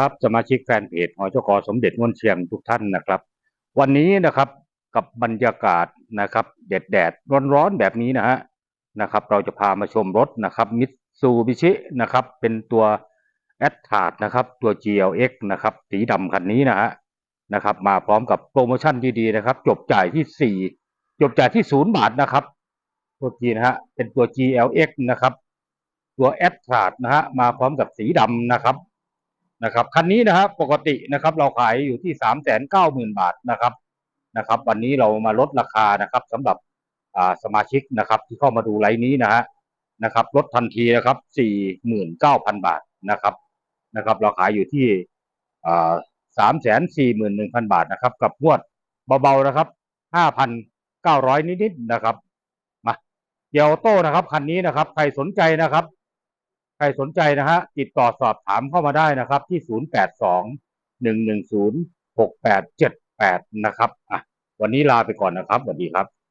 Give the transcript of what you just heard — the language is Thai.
ครับสมาชิกแฟนเพจหอจกสมเด็จม่วนเชียงทุกท่านนะครับ วันนี้นะครับกับบรรยากาศนะครับแดดแดดร้อนร้อนๆแบบนี้นะฮะนะครับ เราจะพามาชมรถนะครับมิตซูบิชินะครับเป็นตัวแอดทาดนะครับตัว GLX นะครับสีดำคันนี้นะฮะนะครับมาพร้อมกับโปรโมชั่นดีๆนะครับ จบจ่ายที่ 4 จบจ่ายที่ศูนย์บาทนะครับตัวจีนะฮะเป็นตัว GLX นะครับ ตัวแอดทาดนะฮะมาพร้อมกับสีดำนะครับ นะครับคันนี้นะครับปกตินะครับเราขายอยู่ที่สามแสนเก้าหมื่นบาทนะครับนะครับ วันนี้เรามาลดราคานะครับสำหรับอ่าสมาชิกนะครับ ที่เข้ามาดูไลฟ์นี้นะฮะนะครับลดทันทีนะครับสี่หมื่นเก้าพันบาทนะครับนะครับ เราขายอยู่ที่อ่าสามแสนสี่หมื่นหนึ่งพันบาทนะครับ กับงวดเบาๆนะครับห้าพันเก้าร้อยนิดๆนะครับมาเกียวโต้นะครับคันนี้นะครับใครสนใจนะครับ ใครสนใจนะฮะติดต่อสอบถามเข้ามาได้นะครับ ที่ 082 110 6878 นะครับอะวันนี้ลาไปก่อนนะครับสวัสดีครับ